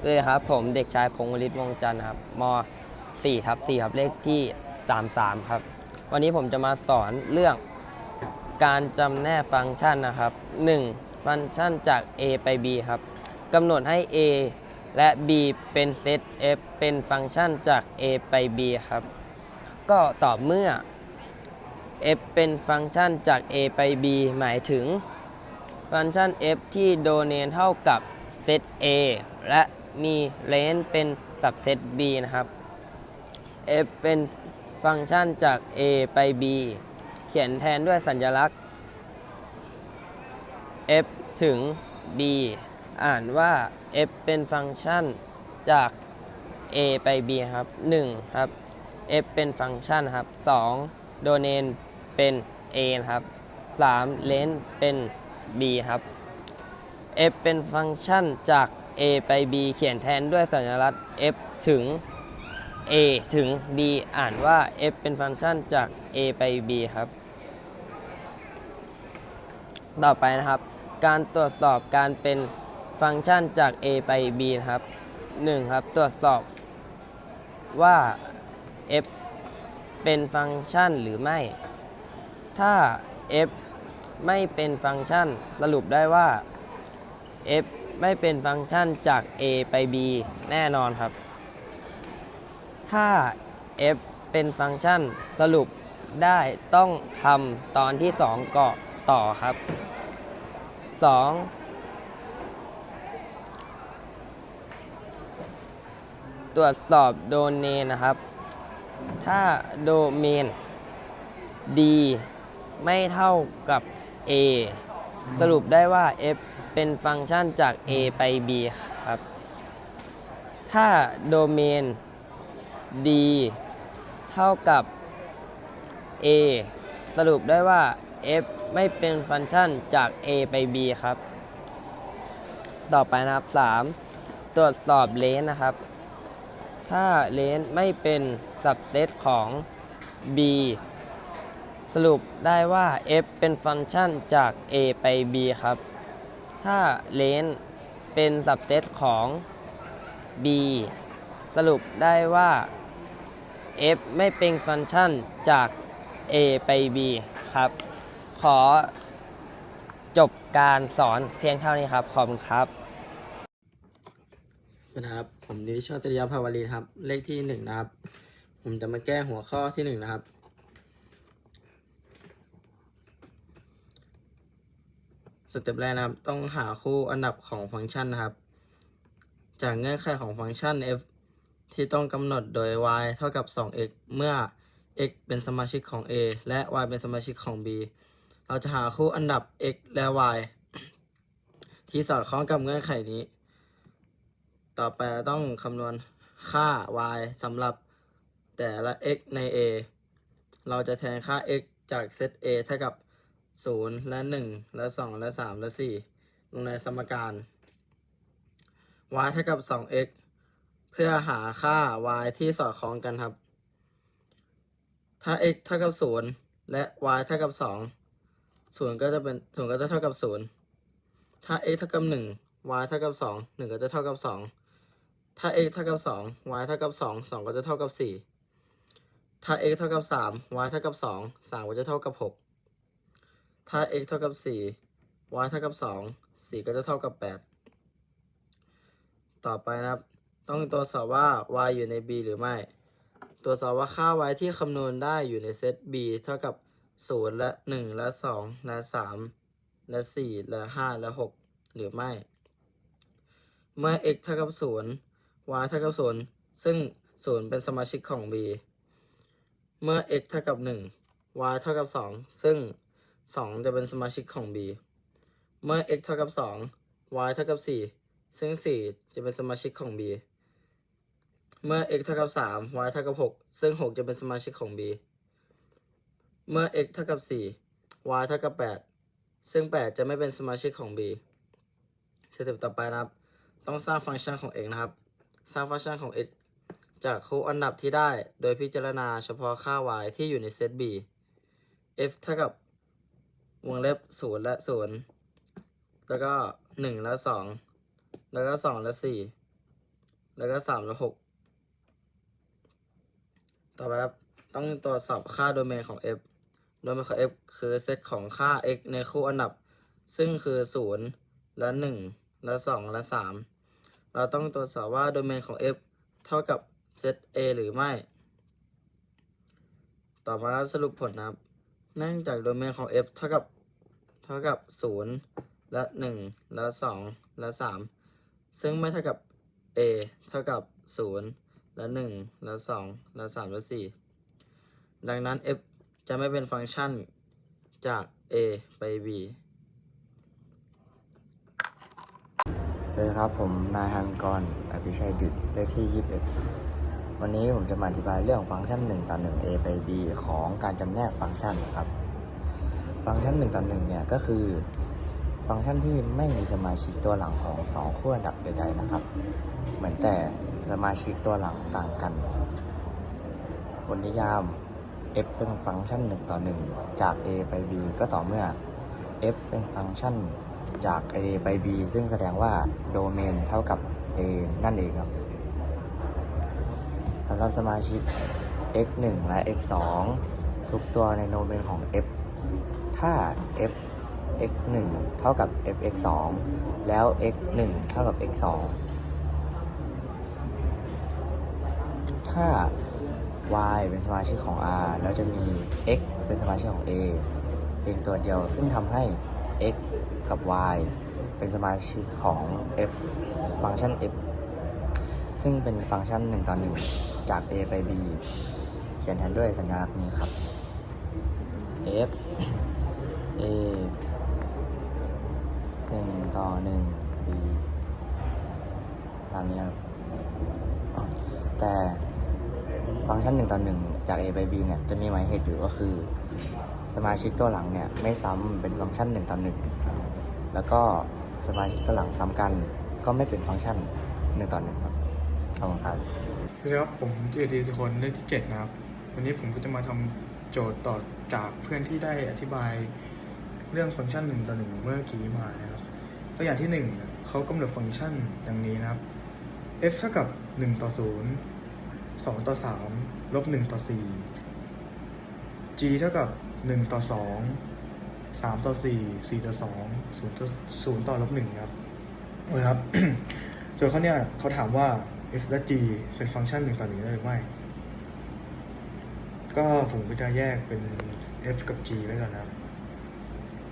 สวัสดีครับ ผมเด็กชายพงศ์วลิตวงจันทร์ครับม 4 ทับ4ครับเลขที่ 33 ครับ วันนี้ผมจะมาสอนเรื่องการจำแนกฟังก์ชันนะครับ 1. ฟังก์ชันจาก a ไป b ครับกำหนดให้ a และ b เป็นเซต f เป็นฟังก์ชันจาก a ไป b ครับ ก็ต่อเมื่อ f เป็นฟังก์ชันจาก a ไป b หมายถึงฟังก์ชัน f ที่โดเนนเท่ากับเซต a และ มีเลนเป็นสับเซต b นะครับ f เป็นฟังก์ชันจาก a ไป b เขียนแทนด้วยสัญลักษณ์ f ถึง b อ่านว่า f เป็นฟังก์ชันจาก a ไป b ครับ 1 ครับ f เป็นฟังก์ชันครับ 2 โดเนนเป็น a นครับ 3 เลนเป็น b ครับ f เป็นฟังก์ชันจาก a ไป b เขียนแทนด้วยสัญลักษณ์ f ถึง a ถึง b อ่านว่า f เป็นฟังก์ชันจาก a ไป b ครับ ต่อไปนะครับ การตรวจสอบการเป็นฟังก์ชันจาก a ไป b นะครับ 1. ครับ ตรวจสอบว่า f เป็นฟังก์ชันหรือไม่ ถ้า f ไม่เป็นฟังก์ชัน สรุปได้ว่า f ไม่เป็นฟังก์ชันจาก a ไป b แน่นอนครับ ถ้า f เป็นฟังก์ชันสรุปได้ต้องทำตอนที่2ก่อต่อครับ 2. ตรวจสอบโดเมนนะครับ ถ้าโดเมน d ไม่เท่ากับ a สรุปได้ว่า f เป็นฟังก์ชันจาก a ไป b ครับ ถ้าโดเมน d เท่ากับ a สรุปได้ว่า f ไม่เป็นฟังก์ชันจาก a ไป b ครับ ต่อไปนะครับ 3. ตรวจสอบเลนนะครับ ถ้าเลนไม่เป็นสับเซตของ b สรุปได้ว่า f เป็นฟังก์ชันจาก a ไป b ครับ ถ้าเลนเป็นสับเซตของ b สรุปได้ว่า f ไม่เป็นฟังก์ชันจาก a ไป b ครับ ขอจบการสอนเพียงเท่านี้ครับ ขอบคุณครับสวัสดีครับผมนิชาตริยภาวรีครับ เลขที่หนึ่งนะครับ ผมจะมาแก้หัวข้อที่หนึ่งนะครับ เต็ปแรกนะครับ ต้องหาคู่อันดับของฟังก์ชันนะครับ จากเงื่อนไขของฟังก์ชัน f ที่ต้องกำหนดโดย y เท่ากับ 2x เมื่อ x เป็นสมาชิกของ a และ y เป็นสมาชิกของ b เราจะหาคู่อันดับ x และ y ที่สอดคล้องกับเงื่อนไขนี้ ต่อไปต้องคำนวณค่า y สำหรับแต่ละ x ใน a เราจะแทนค่า x จากเซต a เท่ากับ 0และ1และ2และ3และ4ลงในสมการ y เท่ากับ 2x เพื่อหาค่า y ที่สอดคล้องกันครับ ถ้า x เท่ากับ 0 และ y เท่ากับ 2 0 ก็จะเป็น 0 ก็จะเท่ากับ 0 ถ้า x เท่ากับ 1 y เท่ากับ 2 1 ก็จะเท่ากับ 2 ถ้า x เท่ากับ 2 y เท่ากับ 2 2 ก็จะเท่ากับ 4 ถ้า x เท่ากับ 3 y เท่ากับ 2 3 ก็จะเท่ากับ 6 ถ้า x เท่ากับ 4 y เท่ากับ 2 4 ก็จะเท่ากับ 8 ต่อไปนะครับ ต้องตรวจสอบว่า y อยู่ใน b หรือไม่ ตรวจสอบว่าค่า y ที่คำนวณได้อยู่ในเซต b เท่ากับ 0 และ 1 และ 2 และ 3 และ 4 และ 5 และ 6 หรือไม่ เมื่อ x เท่ากับ 0 y เท่ากับ 0 ซึ่ง 0 เป็นสมาชิกของ b เมื่อ x เท่ากับ 1 y เท่ากับ 2 ซึ่ง 2 จะเป็นสมาชิกของ b เมื่อ x เท่ากับ 2 y เท่ากับ 4 ซึ่ง 4 จะเป็นสมาชิกของ b เมื่อ x เท่ากับ 3 y เท่ากับ 6 ซึ่ง 6 จะเป็นสมาชิกของ b เมื่อ x เท่ากับ 4 y เท่ากับ 8 ซึ่ง 8 จะไม่เป็นสมาชิกของ b สเต็ปต่อไปนะครับ ต้องสร้างฟังก์ชันของ x นะครับ สร้างฟังก์ชันของ x จากคู่อันดับที่ได้ โดยพิจารณาเฉพาะค่า y ที่อยู่ในเซต b f เท่ากับ วงเล็บ0และ0แล้วก็1และ2แล้วก็2และ4แล้วก็สามและหกต่อไปครับต้องตรวจสอบค่าโดเมนของ f โดเมนของ f คือเซตของค่า x ในคู่อันดับ ซึ่งคือศูนย์และหนึ่งและสองและสามเราต้องตรวจสอบว่าโดเมนของ f เท่ากับเซต a หรือไม่ ต่อมาสรุปผลนะครับ เนื่องจากโดเมนของ f เท่ากับ เท่ากับศูนย์และหนึ่งและสองและสามซึ่งไม่เท่ากับ a เท่ากับศูนย์และหนึ่งและสองและสามและสี่ดังนั้น f จะไม่เป็นฟังก์ชันจาก a ไป b สวัสดีครับ ผมนายฮันกรอภิชัยดิตเลขที่ 21 วันนี้ผมจะมาอธิบายเรื่องฟังก์ชัน 1 ต่อ 1 a ไป b ของการจำแนกฟังก์ชันนะครับ ฟังก์ชัน1ต่อ1เนี่ยก็คือ ฟังก์ชันที่ไม่มีสมาชิกตัวหลังของ2ขั้วดับใดๆนะครับ เหมือนแต่สมาชิกตัวหลังต่างกันบนนิยาม f เป็นฟังก์ชัน1ต่อ1 จาก a ไป b ก็ต่อเมื่อ f เป็นฟังก์ชันจาก a ไป b ซึ่งแสดงว่าโดเมนเท่ากับ a นั่นเองครับสำหรับสมาชิก x 1และ x 2ทุกตัวในโดเมนของ f ถ้า f x 1เท่ากับ f x 2แล้ว x 1เท่ากับ x 2ถ้า y เป็นสมาชิกของ r แล้วจะมี x เป็นสมาชิกของ a เพียงตัวเดียวซึ่งทำให้ x กับ y เป็นสมาชิกของ f ฟังก์ชัน f ซึ่งเป็นฟังก์ชัน1ต่อ1จาก a ไป b เขียนแทนด้วยสัญลักษณ์นี้ครับ f a 1ต่อ1 b ตามนี้ครับแต่ฟังก์ชัน1ต่อ1จาก a ไป b เนี่ยจะมีหมายเหตุอยู่ก็คือ สมาชิกตัวหลังเนี่ยไม่ซ้ำเป็นฟังก์ชัน1ต่อ1 แล้วก็สมาชิกตัวหลังซ้ำกันก็ไม่เป็นฟังก์ชัน1ต่อ1ครับขอบคุณครับสวัสดีครับผมจิตดีสุคนเลขที่เจ็ดนะครับ วันนี้ผมก็จะมาทำโจทย์ต่อจากเพื่อนที่ได้อธิบาย เรื่องฟังก์ชันหนึ่งต่อหนึ่งเมื่อกี้มานะครับ ตัวอย่างที่หนึ่งเขากำหนดฟังก์ชันดังนี้นะครับ f เท่ากับหนึ่งต่อศูนย์สองต่อสามลบหนึ่งต่อสี่ g เท่ากับหนึ่งต่อสองสามต่อสี่สี่ต่อสองศูนย์ต่อศูนย์ต่อลบหนึ่งครับโอเคครับโดยเขาเนี่ยเขาถามว่า f และ g เป็นฟังก์ชันหนึ่งต่อหนึ่งได้หรือไม่ก็ผมก็จะแยกเป็น f กับ g ไว้ก่อนนะครับ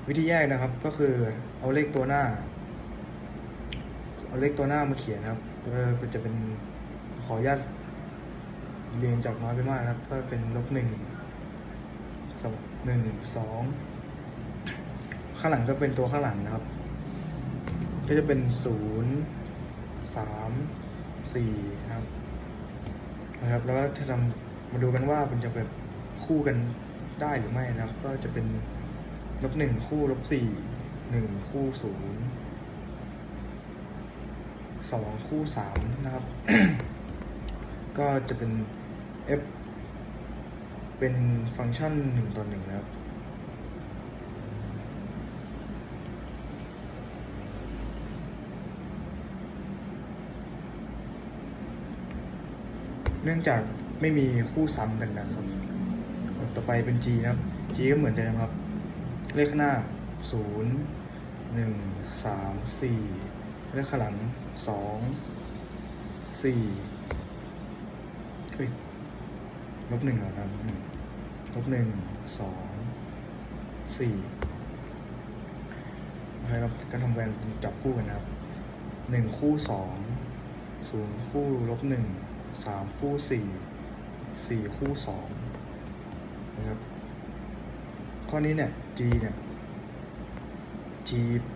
วิธีแยกนะครับก็คือเอาเลขตัวหน้า เอาเลขตัวหน้ามาเขียนนะครับเออจะเป็นขออนุญาตเรียงจากน้อยไปมากนะครับ ก็เป็นลบหนึ่งสองหนึ่งสองข้างหลังก็เป็นตัวข้างหลังนะครับ ก็จะเป็นศูนย์สามสี่นะครับนะครับ แล้วก็ถ้าทำมาดูกันว่ามันจะแบบคู่กันได้หรือไม่นะครับ ก็จะเป็น ลบหนึ่งคู่ลบสี่หนึ่งคู่ศูนย์สองคู่สามนะครับ ก็จะเป็น f เป็นฟังก์ชันหนึ่งต่อหนึ่งนะครับ เนื่องจากไม่มีคู่ซ้ำกันนะครับ ต่อไปเป็น g นะครับ g ก็เหมือนเดิมครับ เลขหน้าศูนย์หนึ่งสามสี่เลขข้างหลังสองสี่เฮ้ยลบหนึ่งเหรอครับลบหนึ่งสองสี่โอเรับการทำแวนจับคู่กันนะครับหนึ่งคู่สองศูนย์คู่ลบหนึ่งสามคู่สี่สี่คู่สองนะครับ ข้อนี้เนี่ย g เนี่ย g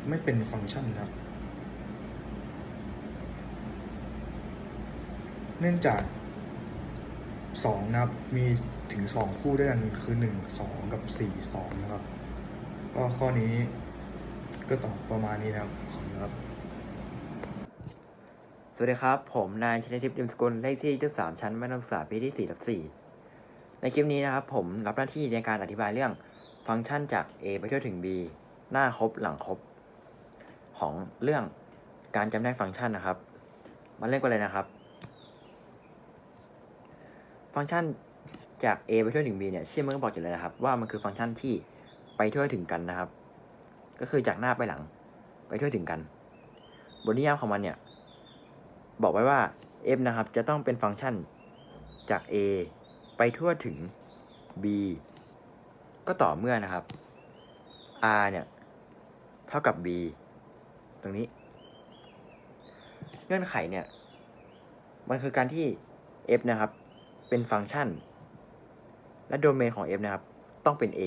ไม่เป็นฟังก์ชันครับ เนื่องจากสองนะครับ มีถึงสองคู่ด้วยกันคือหนึ่งสองกับสี่สองนะครับ ก็ข้อนี้ก็ตอบประมาณนี้นะครับ ขอบคุณครับ สวัสดีครับ ผมนายชนทิพย์ดิมสกุลเลขที่23ชั้นมัธยมศึกษาปีที่4ทับ4ในคลิปนี้นะครับ ผมรับหน้าที่ในการอธิบายเรื่อง ฟังก์ชันจาก a ไปเท่าถึง b หน้าครบหลังครบ ของเรื่องการจำแนกฟังก์ชันนะครับ มาเล่นกันเลยนะครับ ฟังก์ชันจาก a ไปเทั่วถึง b เนี่ยชื่อมันก็บอกอยู่เลยนะครับ ว่ามันคือฟังก์ชันที่ไปเทั่วถึงกันนะครับ ก็คือจากหน้าไปหลัง ไปเทั่วถึงกัน บทนิยามของมันเนี่ย บอกไว้ว่า f นะครับ จะต้องเป็นฟังก์ชันจาก a ไปทั่วถึง b ก็ต่อเมื่อนะครับ r เนี่ย เท่ากับ b ตรงนี้ เงื่อนไขเนี่ย มันคือการที่ f นะครับ เป็นฟังก์ชัน และโดเมนของ f นะครับ ต้องเป็น a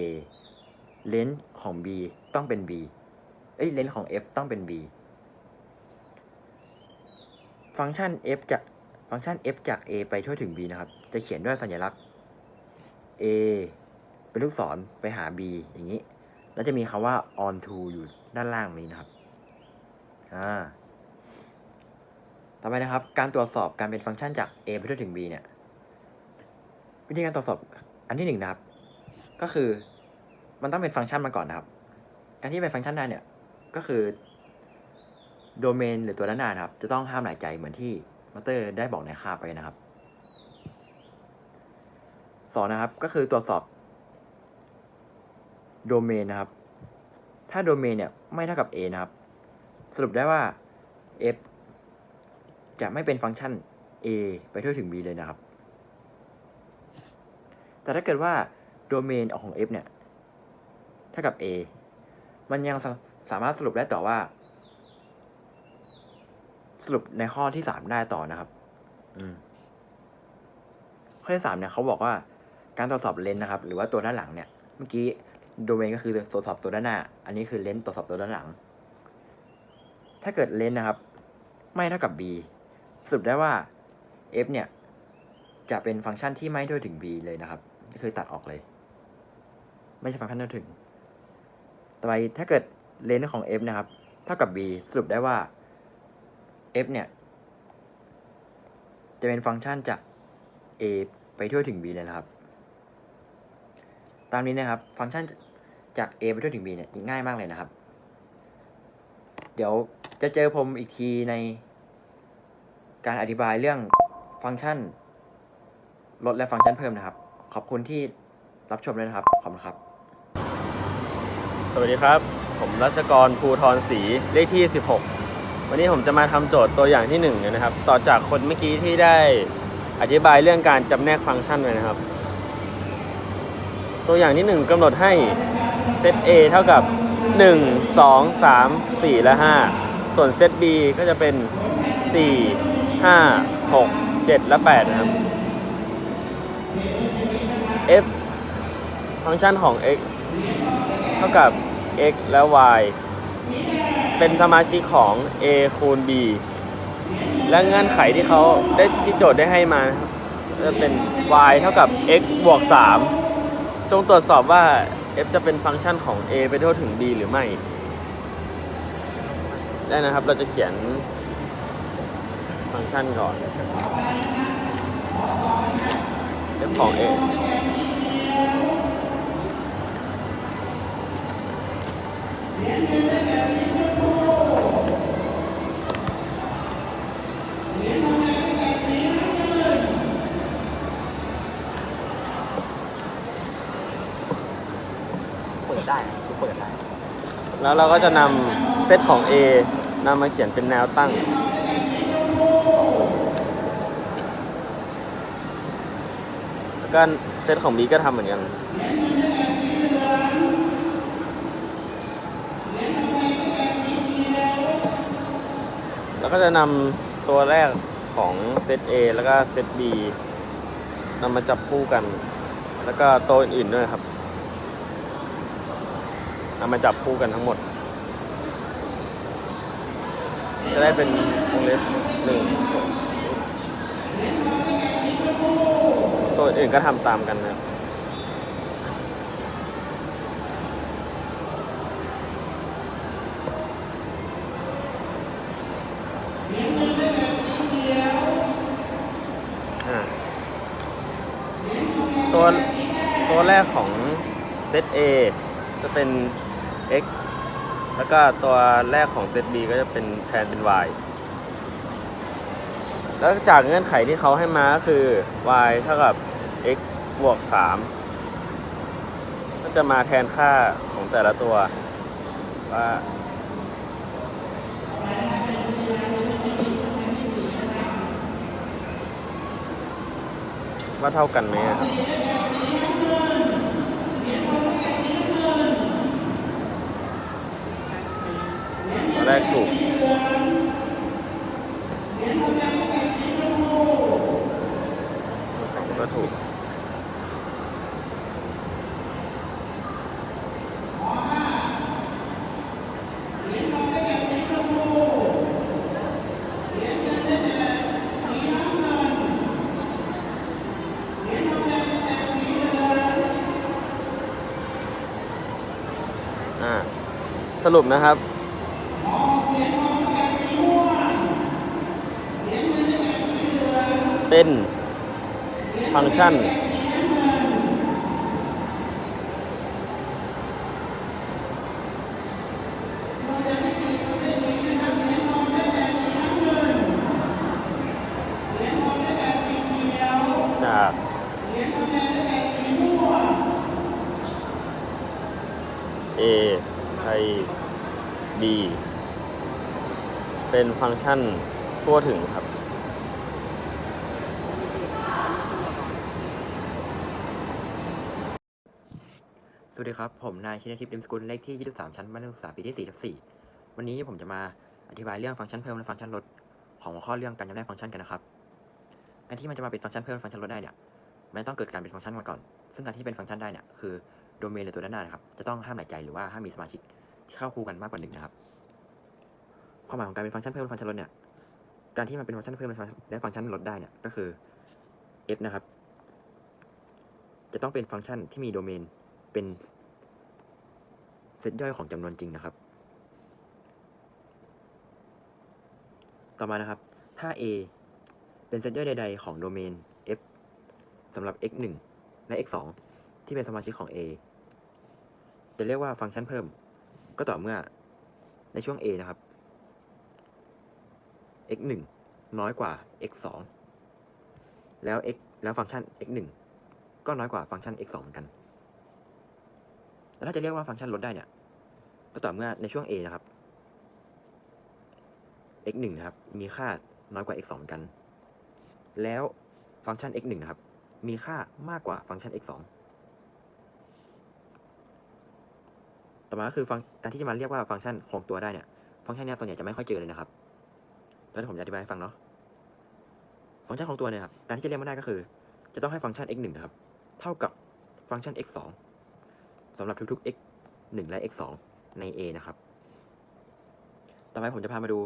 เลนส์ของ b ต้องเป็น b เอ้ยเลนส์ของ f ต้องเป็น b ฟังก์ชัน f จากฟังก์ชัน f จาก a ไปทั่วถึง b นะครับ จะเขียนด้วยสัญลักษณ์ a เป็นลูกศรไปหา b อย่างนี้ แล้วจะมีคำว่า on to อยู่ด้านล่างนี้นะครับอ่าต่อไปนะครับ การตรวจสอบการเป็นฟังก์ชันจาก a ไปถึง b เนี่ย วิธีการตรวจสอบอันที่หนึ่งนะครับ ก็คือมันต้องเป็นฟังก์ชันมาก่อนนะครับ การที่เป็นฟังก์ชันได้เนี่ย ก็คือโดเมนหรือตัวด้านหน้านะครับ จะต้องห้ามหลายใจเหมือนที่มาสเตอร์ได้บอกในคาไปนะครับสองนะครับ ก็คือตรวจสอบ โดเมนนะครับ ถ้าโดเมนเนี่ยไม่เท่ากับ a นะครับ สรุปได้ว่า f จะไม่เป็นฟังก์ชัน a ไปทั่วถึง b เลยนะครับ แต่ถ้าเกิดว่าโดเมนของ f เนี่ยเท่ากับ a มันยังสาสามารถสรุปได้ต่อว่า สรุปในข้อที่สามได้ต่อนะครับ อืมข้อที่สามเนี่ยเขาบอกว่าการตรวจสอบเลนส์นะครับ หรือว่าตัวด้านหลังเนี่ย เมื่อกี้ โดเมนก็คือตรวจสอบตัวด้านหน้า อันนี้คือเลนส์ตรวจสอบตัวด้านหลัง ถ้าเกิดเลนส์นะครับ ไม่เท่ากับ b สรุปได้ว่า f เนี่ย จะเป็นฟังก์ชันที่ไม่เท่าถึง b เลยนะครับก็คือตัดออกเลย ไม่ใช่ฟังก์ชันเท่าถึง ต่อไปถ้าเกิดเลนส์ของ f นะครับ เท่ากับ b สรุปได้ว่า f เนี่ย จะเป็นฟังก์ชันจาก a ไปทั่วถึง b เลยนะครับ ตามนี้นะครับ ฟังก์ชันจาก a ไปทั่วถึง b เนี่ยง่ายมากเลยนะครับ เดี๋ยวจะเจอผมอีกทีในการอธิบายเรื่องฟังก์ชันลดและฟังก์ชันเพิ่มนะครับ ขอบคุณที่รับชมด้วยนะครับ ขอบคุณครับ สวัสดีครับ ผมรัชกรภูทรศรีเลขที่ 16 วันนี้ผมจะมาทำโจทย์ตัวอย่างที่1นนะครับ ต่อจากคนเมื่อกี้ที่ได้อธิบายเรื่องการจำแนกฟังก์ชันไว้นะครับ ตัวอย่างที่ 1กำหนดให้เซต A เท่ากับ 1 2 3 4 และ 5 ส่วนเซต B ก็จะเป็น 4 5 6 7 และ 8 นะครับ f ฟังก์ชันของ x เท่ากับ x และ y เป็นสมาชิกของ a คูณ b และเงื่อนไขที่เขาได้ที่โจทย์ได้ให้มาจะเป็น y เท่ากับ x บวก 3 จงตรวจสอบว่า f จะเป็นฟังก์ชันของ a ไปเท่าถึง b หรือไม่ ได้นะครับ เราจะเขียนฟังก์ชันก่อน f ของ a เปิดได้เปิดได้ แล้วเราก็จะนำเซตของ A นำมาเขียนเป็นแนวตั้ง แล้วก็เซตของ B ก็ทำเหมือนกัน แล้วก็จะนำตัวแรกของเซต A แล้วก็เซต B นำมาจับคู่กัน แล้วก็ตัวอื่นๆด้วยครับ นำมาจับคู่กันทั้งหมด จะได้เป็นวงเล็บหนึ่งสองตัวอื่นก็ทำตามกันนะครับตัวตัวแรกของเซต A จะเป็น x แล้วก็ตัวแรกของเซต b ก็จะเป็นแทนเป็น y แล้วจากเงื่อนไขที่เขาให้มาก็คือ y เท่ากับ x บวก 3 ก็จะมาแทนค่าของแต่ละตัวว่าว่าเท่ากันไหมครับ ตอนแรกถูกก็ถูกสรุปนะครับ เป็นฟังก์ชัน จาก A ไทย B เป็นฟังก์ชันทั่วถึงครับ สวัสดีครับ ผมนายชินทิพย์ดิมสกุลเลขที่ 23 ชั้นมัธยมศึกษาปีที่ 4 ทับ 4 วันนี้ผมจะมาอธิบายเรื่องฟังก์ชันเพิ่มและฟังก์ชันลดของหัวข้อเรื่องการจำแนกฟังก์ชันกันนะครับการที่มันจะมาเป็นฟังก์ชันเพิ่มและฟังก์ชันลดได้เนี่ยมันต้องเกิดการเป็นฟังก์ชันมาก่อน ซึ่งการที่เป็นฟังก์ชันได้เนี่ยคือโดเมนหรือตัวด้านหน้านะครับจะต้องห้ามหลายใจหรือว่าห้ามมีสมาชิกที่เข้าคู่กันมากกว่าหนึ่งนะครับความหมายของการเป็นฟังก์ชันเพิ่มและฟังก์ชันลดเนี่ยการที่มันเป็นฟังก์ชันเพิ่มและฟังก์ชันและฟังก์ชันลดได้เนี่ยก็คือ f นะครับจะต้องเป็นฟังก์ชันที่มีโดเมน เป็นเซตย่อยของจำนวนจริงนะครับ ต่อมานะครับ ถ้า a เป็นเซตย่อยใด ๆ ของโดเมน f สำหรับ x 1และ x 2ที่เป็นสมาชิกของ a จะเรียกว่าฟังก์ชันเพิ่ม ก็ต่อเมื่อในช่วง a นะครับ x 1น้อยกว่า x 2แล้ว x แล้วฟังก์ชัน x 1ก็น้อยกว่าฟังก์ชัน x 2เหมือนกัน แล้วถ้าจะเรียกว่าฟังก์ชันลดได้เนี่ย ก็ต่อเมื่อในช่วง a นะครับ x 1นะครับ มีค่าน้อยกว่า x 2เหมือนกัน แล้วฟังก์ชัน x 1นะครับ มีค่ามากกว่าฟังก์ชัน x 2ต่อมาก็คือฟังการที่จะมาเรียกว่าฟังก์ชันคงตัวได้เนี่ย ฟังก์ชันเนี้ยส่วนใหญ่จะไม่ค่อยเจอเลยนะครับ แล้วผมจะอธิบายให้ฟังเนาะ ฟังก์ชันของตัวเนี่ยครับ การที่จะเรียกมันได้ก็คือ จะต้องให้ฟังก์ชัน x 1นะครับ เท่ากับฟังก์ชัน x 2ำหรับทุกๆ x 1 และ x 2ใน A นะครับ ต่อไปผมจะพามาดู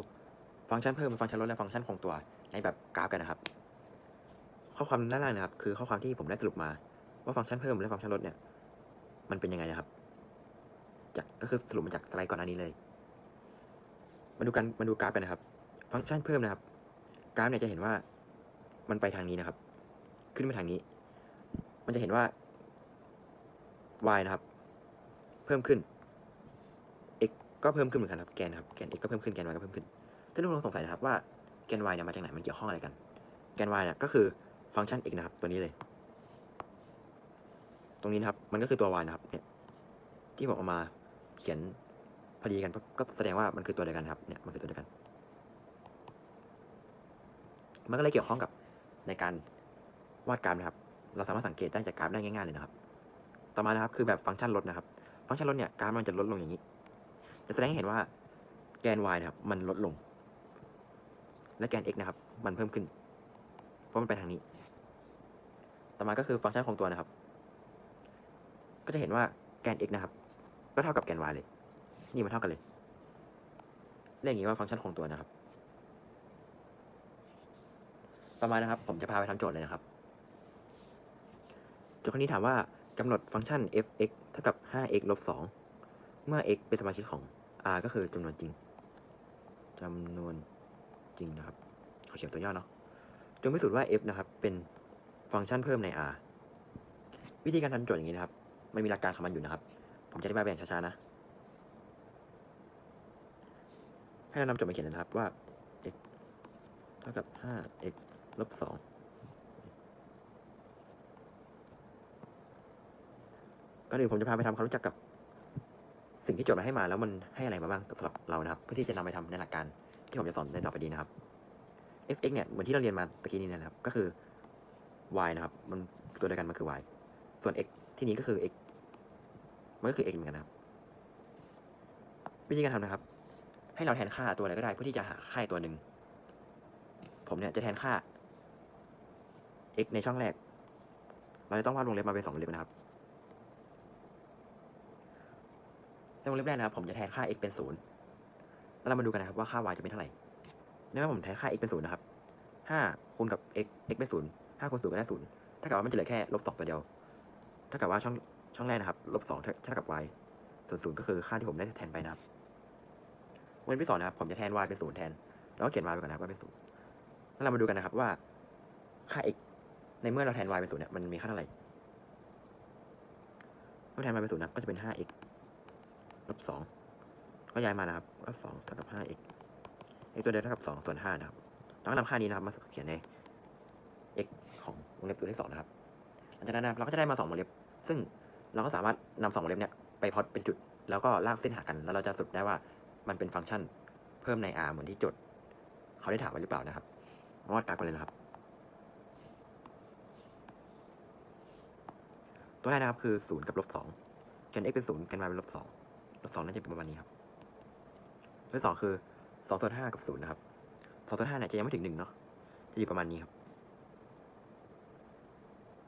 ฟังก์ชันเพิ่มฟังก์ชันลดและฟังก์ชันคงตัวในแบบกราฟกันนะครับ ข้อความด้านล่างนะครับ คือข้อความที่ผมได้สรุปมา ว่าฟังก์ชันเพิ่มและฟังก์ชันลดเนี่ยมันเป็นยังไงนะครับจากก็คือสรุปมาจากสไลด์ก่อนหน้านี้เลย มาดูกันมาดูกราฟกันนะครับ ฟังก์ชันเพิ่มนะครับ กราฟเนี่ยจะเห็นว่ามันไปทางนี้นะครับ ขึ้นมาทางนี้ มันจะเห็นว่า y นะครับ เพิ่มขึ้น x ก็เพิ่มขึ้นเหมือนกันครับแกนครับแกน x ก็เพิ่มขึ้นแกน y ก็เพิ่มขึ้นซึ่งทุกคนสงสัยนะครับว่าแกน y เนี่ยมาจากไหนมันเกี่ยวข้องอะไรกัน แกน y เนี่ยก็คือฟังก์ชัน x นะครับ ตัวนี้เลย ตรงนี้นะครับ มันก็คือตัว y นะครับ เนี่ย ที่ผมเอามาเขียนพอดีกันก็แสดงว่ามันคือตัวเดียวกันครับ เนี่ยมันคือตัวเดียวกัน มันก็เลยเกี่ยวข้องกับในการวาดกราฟนะครับ เราสามารถสังเกตได้จากกราฟได้ง่ายๆเลยนะครับ ต่อมานะครับคือแบบฟังก์ชันลดนะครับ ฟังก์ชันลดเนี่ยกราฟมันจะลดลงอย่างนี้ จะแสดงให้เห็นว่าแกน y นะครับ มันลดลง และแกน x นะครับ มันเพิ่มขึ้น เพราะมันไปทางนี้ ต่อมาก็คือฟังก์ชันคงตัวนะครับ ก็จะเห็นว่าแกน x นะครับ ก็เท่ากับแกน y เลย นี่มันเท่ากันเลย เรียกอย่างนี้ว่าฟังก์ชันคงตัวนะครับ ต่อมานะครับ ผมจะพาไปทำโจทย์เลยนะครับ โจทย์ข้อนี้ถามว่า กำหนดฟังก์ชัน f(x) เท่ากับ 5x ลบ 2 เมื่อ x เป็นสมาชิกของ r ก็คือจำนวนจริงจำนวนจริงนะครับเขาเขียนตัวย่อเนาะจงพิสูจน์ว่า f นะครับ เป็นฟังก์ชันเพิ่มใน r วิธีการทำโจทย์อย่างนี้นะครับ มันมีหลักการของมันอยู่นะครับ ผมจะอธิบายแบบช้าๆนะ ให้เรานำโจทย์มาเขียนนะครับว่า x เท่ากับ 5x ลบ 2 อนอื่นผมจะพาไปทำความรู้จักกับ สิ่งที่โจทย์มาให้มาแล้วมันให้อะไรมาบ้างสำหรับเรานะครับ เพื่อที่จะนำไปทำในหลักการที่ผมจะสอนในต่อไปนี้นะครับ f(x) เนี่ยเหมือนที่เราเรียนมาตะกี้นี้นะครับ ก็คือ y นะครับ มันตัวเดียวกันมันคือ y ส่วน x ที่นี้ก็คือ x มันก็คือ x เหมือนกันนะครับ วิธีการทำนะครับ ให้เราแทนค่าตัวอะไรก็ได้ เพื่อที่จะหาค่าตัวหนึ่งผมเนี่ยจะแทนค่า x ในช่องแรก เราจะต้องวาดวงเล็บมาเป็นสองเล็บนะครับ ในวงเล็บแรกนะครับผมจะแทนค่า x เป็นศูนย์แล้วเรามาดูกันนะครับว่าค่า y จะเป็นเท่าไหร่ในเมื่อผมแทนค่า x เป็นศูนย์นะครับห้าคูณกับ x x เป็นศูนย์ห้าคูณศูนย์ก็ได้ศูนย์ถ้ากับว่ามันจะเหลือแค่ลบสองตัวเดียวถ้ากับว่าช่องช่องแรกนะครับลบสองเท่ากับ y ส่วนศูนย์ก็คือค่าที่ผมได้แทนไปนะครับวงเล็บที่สองนะครับผมจะแทน y เป็นศูนย์แทน แล้วก็เขียน y ไปก่อนนะครับว่าเป็นศูนย์แล้วเรามาดูกันนะครับว่าค่า x ในเมื่อเราแทน y เป็นศูนย์เนี่ยมันมีค่าเท่าไหร่เมื่อแทน y เป็นศูนย์นะก็จะเป็น 5x ลบสองก็ย้ายมานะครับก็สองเท่ากับ 5x x ตัวเดียวเท่ากับสองส่วนห้านะครับเราก็นำค่านี้นะครับมาเขียนใน x ของวงเล็บตัวที่สองนะครับหลังจากนั้นนะครับเราก็จะได้มาสองวงเล็บ ซึ่งเราก็สามารถนำสองวงเล็บเนี่ยไปพอตเป็นจุด แล้วก็ลากเส้นหากัน แล้วเราจะสรุปได้ว่ามันเป็นฟังก์ชันเพิ่มใน R เหมือนที่โจทย์เขาได้ถามไว้หรือเปล่านะครับมาวาดกราฟกันเลยนะครับ ตัวแรกนะครับคือศูนย์กับลบสองแกน x เป็นศูนย์แกน y เป็นลบสอง ลบสองน่าจะเป็นประมาณนี้ครับตัวสองคือสองส่วนห้ากับศูนย์นะครับสองส่วนห้าเนี่ยจะยังไม่ถึงหนึ่งเนาะจะอยู่ประมาณนี้ครับ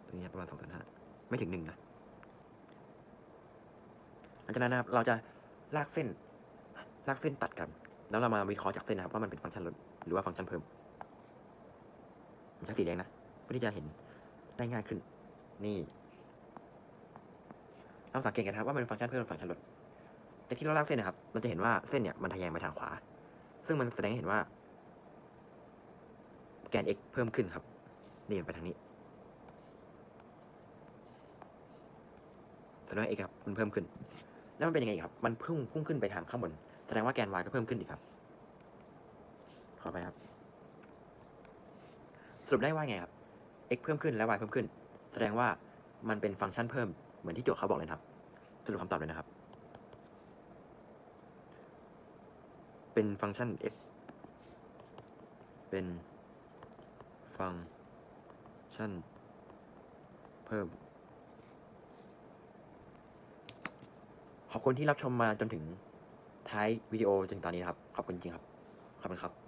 ตรงนี้ประมาณสองส่วนห้าไม่ถึงหนึ่งนะหลังจากนั้นนะครับเราจะลากเส้น ลากเส้นตัดกัน แล้วเรามาวิเคราะห์จากเส้นนะครับว่ามันเป็นฟังก์ชันลดหรือว่าฟังก์ชันเพิ่มมันใช้สีแดงนะเพื่อที่จะเห็นได้ง่ายขึ้น นี่เราสังเกตกันนะครับว่ามันเป็นฟังก์ชันเพิ่มหรือฟังก์ชันลด แต่ที่เราลากเส้นนะครับ เราจะเห็นว่าเส้นเนี่ยมันทะแยงไปทางขวา ซึ่งมันแสดงให้เห็นว่า แกน x เพิ่มขึ้นครับนี่มันไปทางนี้แสดงว่า x ครับมันเพิ่มขึ้น แล้วมันเป็นยังไงครับ มันพุ่งพุ่งขึ้นไปทางข้างบน แสดงว่าแกน y ก็เพิ่มขึ้นอีกครับ ขอไปครับ สรุปได้ว่าไงครับ x เพิ่มขึ้นและ y เพิ่มขึ้น แสดงว่ามันเป็นฟังก์ชันเพิ่มเหมือนที่โจทย์เขาบอกเลยครับ สรุปคำตอบเลยนะครับ เป็นฟังก์ชัน f เป็นฟังก์ชัน เพิ่ม ขอบคุณที่รับชมมาจนถึงท้ายวิดีโอจนตอนนี้นะครับ ขอบคุณจริงครับ ขอบคุณครับ